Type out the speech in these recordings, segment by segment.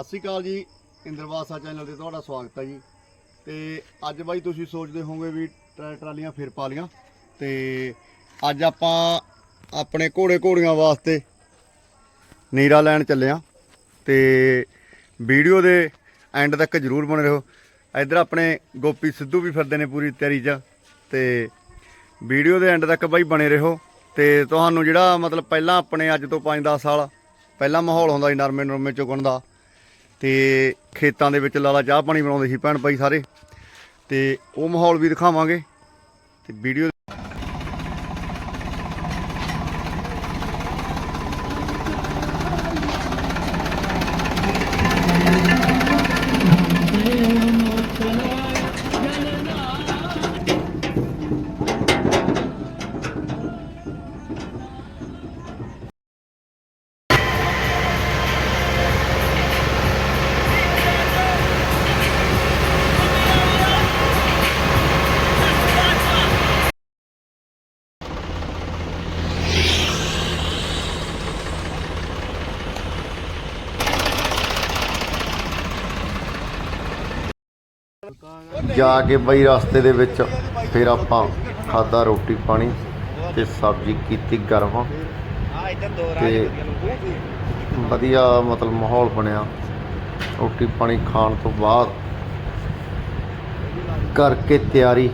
ਸਤਿ ਸ਼੍ਰੀ ਅਕਾਲ ਜੀ ਇੰਦਰਵਾਸਾ ਚੈਨਲ ਤੇ ਤੁਹਾਡਾ ਸਵਾਗਤ ਹੈ ਜੀ। ਤੇ ਅੱਜ ਬਾਈ ਤੁਸੀਂ ਸੋਚਦੇ ਹੋਵੋਗੇ ਵੀ ਟਰੈ- ਟਰਾਲੀਆਂ ਫਿਰ ਪਾ ਲੀਆਂ। ਤੇ ਅੱਜ ਆਪਾਂ ਆਪਣੇ ਘੋੜੇ ਘੋੜੀਆਂ ਵਾਸਤੇ ਨੀਰਾ ਲੈਣ ਚੱਲੇ ਆ। ਤੇ ਵੀਡੀਓ ਦੇ ਐਂਡ ਤੱਕ ਜਰੂਰ ਬਣੇ ਰਹੋ। ਇੱਧਰ ਆਪਣੇ ਗੋਪੀ ਸਿੱਧੂ ਵੀ ਫਿਰਦੇ ਨੇ ਪੂਰੀ ਤਿਆਰੀ 'ਚ। ਤੇ ਵੀਡੀਓ ਦੇ ਐਂਡ ਤੱਕ ਬਾਈ ਬਣੇ ਰਹੋ। ਤੇ ਤੁਹਾਨੂੰ ਜਿਹੜਾ ਮਤਲਬ ਪਹਿਲਾਂ ਆਪਣੇ ਅੱਜ ਤੋਂ 5-10 ਸਾਲ ਪਹਿਲਾਂ ਮਾਹੌਲ ਹੁੰਦਾ ਸੀ ਨਰਮੇ ਨਰਮੇ ਚੁਗਣ ਦਾ ਤੇ ਖੇਤਾਂ ਦੇ ਵਿੱਚ ਲਾਲਾ ਚਾਹ ਪਾਣੀ ਬਣਾਉਂਦੇ ਸੀ ਭੈਣ ਭਾਈ ਸਾਰੇ। ਤੇ ਉਹ ਮਾਹੌਲ ਵੀ ਦਿਖਾਵਾਂਗੇ। ਤੇ ਵੀਡੀਓ ਜਾ ਕੇ ਬਈ ਰਸਤੇ ਦੇ ਵਿੱਚ ਫਿਰ ਆਪਾਂ ਖਾਦਾ ਰੋਟੀ ਪਾਣੀ ਤੇ ਸਬਜ਼ੀ ਕੀਤੀ ਗਰਮ। ਤੇ ਵਧੀਆ ਮਤਲਬ ਮਾਹੌਲ ਬਣਿਆ। ਰੋਟੀ ਪਾਣੀ ਖਾਣ ਤੋਂ ਬਾਅਦ ਕਰਕੇ ਤਿਆਰੀ,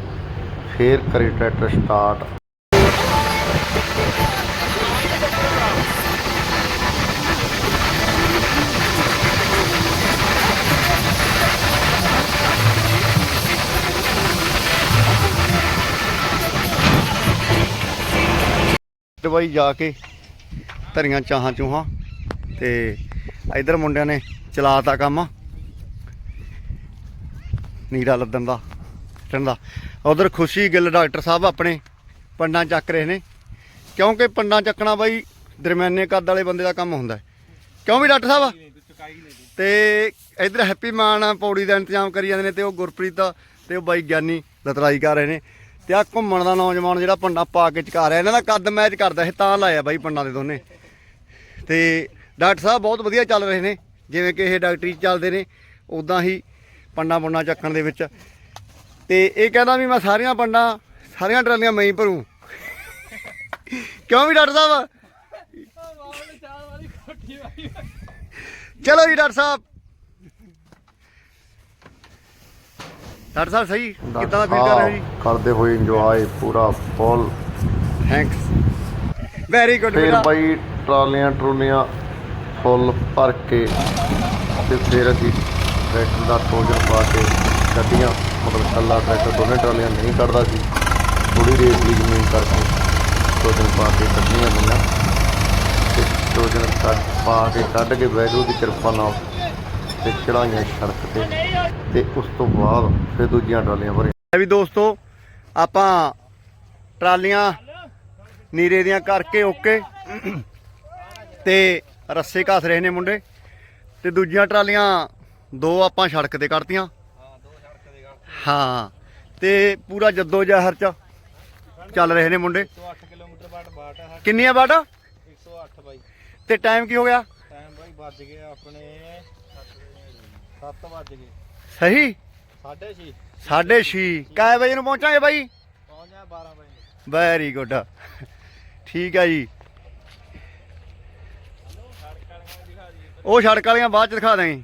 ਫੇਰ ਕਰੇ ਟਰੈਕਟਰ ਸਟਾਰਟ ਦਵਾਈ ਜਾ ਕੇ ਧਰੀਆਂ ਚਾਹਾਂ ਚੂਹਾਂ ਤੇ ਇਧਰ ਮੁੰਡਿਆਂ ਨੇ ਚਲਾਤਾ ਕੰਮ। ਨੀਰਾ ਲੱਦਣ ਦਾ ਟਣ ਦਾ। ਉਧਰ ਖੁਸ਼ੀ ਗਿੱਲ ਡਾਕਟਰ ਸਾਹਿਬ ਆਪਣੇ ਪੰਡਾਂ ਚੱਕ ਰਹੇ ਨੇ। ਕਿਉਂਕਿ ਪੰਡਾਂ ਚੱਕਣਾ ਬਾਈ ਦਰਮਿਆਨੇ ਕੱਦ ਵਾਲੇ ਬੰਦੇ ਦਾ ਕੰਮ ਹੁੰਦਾ ਕਿਉਂ ਵੀ ਡਾਕਟਰ ਸਾਹਿਬ? ਤੇ ਇਧਰ ਹੈਪੀ ਮਾਨ ਪੌੜੀ ਦਾ ਇੰਤਜ਼ਾਮ ਕਰੀ ਜਾਂਦੇ ਨੇ ਤੇ ਉਹ ਗੁਰਪ੍ਰੀਤ ਤੇ ਉਹ ਬਾਈ ਗਿਆਨੀ ਲਤਰਾਈ ਕਰ ਰਹੇ ਨੇ। ਤੇ ਆ ਘੁੰਮਣ ਦਾ ਨੌਜਵਾਨ ਜਿਹੜਾ ਪੰਡਾ ਪਾ ਕੇ ਚਕਾ ਰਿਹਾ ਇਹਨਾਂ ਦਾ ਕੱਦ ਮੈਚ ਕਰਦਾ ਇਹ ਤਾਂ ਲਾਇਆ ਬਾਈ ਪੰਡਾਂ ਦੇ ਦੋਨੇ। ਤੇ ਡਾਕਟਰ ਸਾਹਿਬ ਬਹੁਤ ਵਧੀਆ ਚੱਲ ਰਹੇ ਨੇ ਜਿਵੇਂ ਕਿ ਇਹ ਡਾਕਟਰੀ 'ਚ ਚੱਲਦੇ ਨੇ ਉਦਾਂ ਹੀ ਪੰਡਾਂ ਪੁੰਡਾਂ ਚੱਕਣ ਦੇ ਵਿੱਚ। ਤੇ ਇਹ ਕਹਿੰਦਾ ਵੀ ਮੈਂ ਸਾਰੀਆਂ ਪੰਡਾਂ ਸਾਰੀਆਂ ਟਰਾਲੀਆਂ ਮੈਂ ਹੀ ਭਰੂ। ਕਿਉਂ ਵੀ ਡਾਕਟਰ ਸਾਹਿਬ? ਚਲੋ ਜੀ ਡਾਕਟਰ ਸਾਹਿਬ ਡਾਕਟਰ ਸਾਹਿਬ ਸਹੀ? ਕਿੱਦਾਂ ਦਾ ਫੀਲ ਕਰ ਰਹੇ ਹੋ ਜੀ? ਕਰਦੇ ਹੋਏ ਇੰਜੋਏ ਪੂਰਾ ਫੁੱਲ ਥੈਂਕਸ ਵੈਰੀ ਗੁੱਡ ਫਿਰ ਬਾਈ ਟਰਾਲੀਆਂ ਟਰੂਲੀਆਂ ਫੁੱਲ ਭਰ ਕੇ ਤੇ ਫਿਰ ਅਸੀਂ ਟਰੈਕਟਰ ਦਾ ਟੋਜਨ ਪਾ ਕੇ ਕੱਢੀਆਂ ਮਤਲਬ ਕੱਲਾ ਟਰੈਕਟਰ ਦੋਨੇ ਟਰਾਲੀਆਂ ਨਹੀਂ ਕੱਢਦਾ ਸੀ ਥੋੜੀ ਰੇਸ ਲਈ ਜ਼ਮੀਨ ਕਰਕੇ ਟੋਜਨ ਪਾ ਕੇ ਕੱਢੀਆਂ ਗਈਆਂ। ਤੇ ਟੋਜਨ ਕੱਢ ਪਾ ਕੇ ਕੱਢ ਕੇ ਵੈਗਰੂ ਦੀ ਕਿਰਪਾ ਨਾਲ ਤੇ ਚੜਾਈਆਂ ਸੜਕ ਤੇ ਤੇ ਉਸ ਤੋਂ ਬਾਅਦ ਫਿਰ ਦੂਜੀਆਂ ਟਰਾਲੀਆਂ ਭਰੀਆਂ। ਵੀ ਦੋਸਤੋ ਆਪਾਂ ਟਰਾਲੀਆਂ ਨੀਰੇ ਦੀਆਂ ਕਰਕੇ ਓਕੇ। ਤੇ ਰੱਸੇ ਘਸ ਰਹੇ ਨੇ ਮੁੰਡੇ। ਤੇ ਦੂਜੀਆਂ ਟਰਾਲੀਆਂ ਦੋ ਆਪਾਂ ਸੜਕ ਤੇ ਕੱਢਤੀਆਂ। ਹਾਂ ਤੇ ਪੂਰਾ ਜੱਦੋ ਜਹਰ ਚ ਚੱਲ ਰਹੇ ਨੇ ਮੁੰਡੇ। 108 ਕਿਲੋਮੀਟਰ ਬਾਟ? ਬਾਟ ਹੈ ਕਿੰਨੀਆਂ ਬਾਟਾ 108 ਬਾਈ। ਤੇ ਟਾਈਮ ਕੀ ਹੋ ਗਿਆ? ਟਾਈਮ ਬਾਈ ਵੱਜ ਗਏ ਆਪਣੇ 7 ਵੱਜ ਗਏ। ਸਹੀ? 6:30 6:30 ਕਾਏ ਵਜੇ ਨੂੰ ਪਹੁੰਚਾਂਗੇ ਬਾਈ? ਪਹੁੰਚ ਜਾ 12 ਵਜੇ। Very good. ਠੀਕ ਹੈ ਜੀ। ਉਹ ਸੜਕ ਵਾਲੀਆਂ ਬਾਅਦ ਚ ਦਿਖਾ ਦਾਂਗੇ